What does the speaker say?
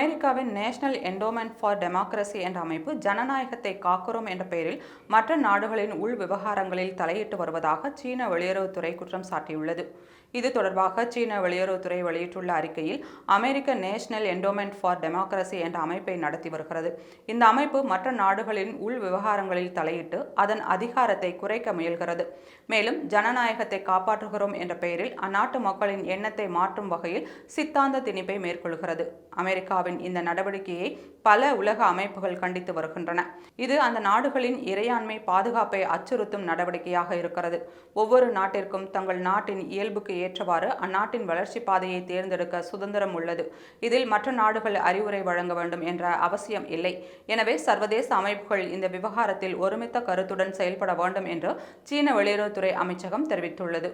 அமெரிக்காவின் National Endowment for Democracy என்ற அமைப்பு ஜனநாயகத்தை காக்கிறோம் என்ற பெயரில் மற்ற நாடுகளின் உள் விவகாரங்களில் தலையிட்டு வருவதாக சீன வெளியுறவுத்துறை குற்றம் சாட்டியுள்ளது. இது தொடர்பாக சீன வெளியுறவுத்துறை வெளியிட்டுள்ள அறிக்கையில் அமெரிக்க நேஷனல் என்டோமெண்ட் ஃபார் டெமோக்ரஸி என்ற அமைப்பை நடத்தி வருகிறது. இந்த அமைப்பு மற்ற நாடுகளின் உள் விவகாரங்களில் தலையிட்டு அதன் அதிகாரத்தை குறைக்க முயல்கிறது. மேலும் ஜனநாயகத்தை காப்பாற்றுகிறோம் என்ற பெயரில் அந்நாட்டு மக்களின் எண்ணத்தை மாற்றும் வகையில் சித்தாந்த திணிப்பை மேற்கொள்கிறது. அமெரிக்காவின் இந்த நடவடிக்கையை பல உலக அமைப்புகள் கண்டித்து வருகின்றன. இது அந்த நாடுகளின் இறையாண்மை பாதுகாப்பை அச்சுறுத்தும் நடவடிக்கையாக இருக்கிறது. ஒவ்வொரு நாட்டிற்கும் தங்கள் நாட்டின் இயல்புக்கு ஏற்றவாறு அந்நாட்டின் வளர்ச்சி பாதையை தேர்ந்தெடுக்க சுதந்திரம் உள்ளது. இதில் மற்ற நாடுகள் அறிவுரை வழங்க வேண்டும் என்ற அவசியம் இல்லை. எனவே சர்வதேச அமைப்புகள் இந்த விவகாரத்தில் ஒருமித்த கருத்துடன் செயல்பட வேண்டும் என்று சீன வெளியுறவுத்துறை அமைச்சகம் தெரிவித்துள்ளது.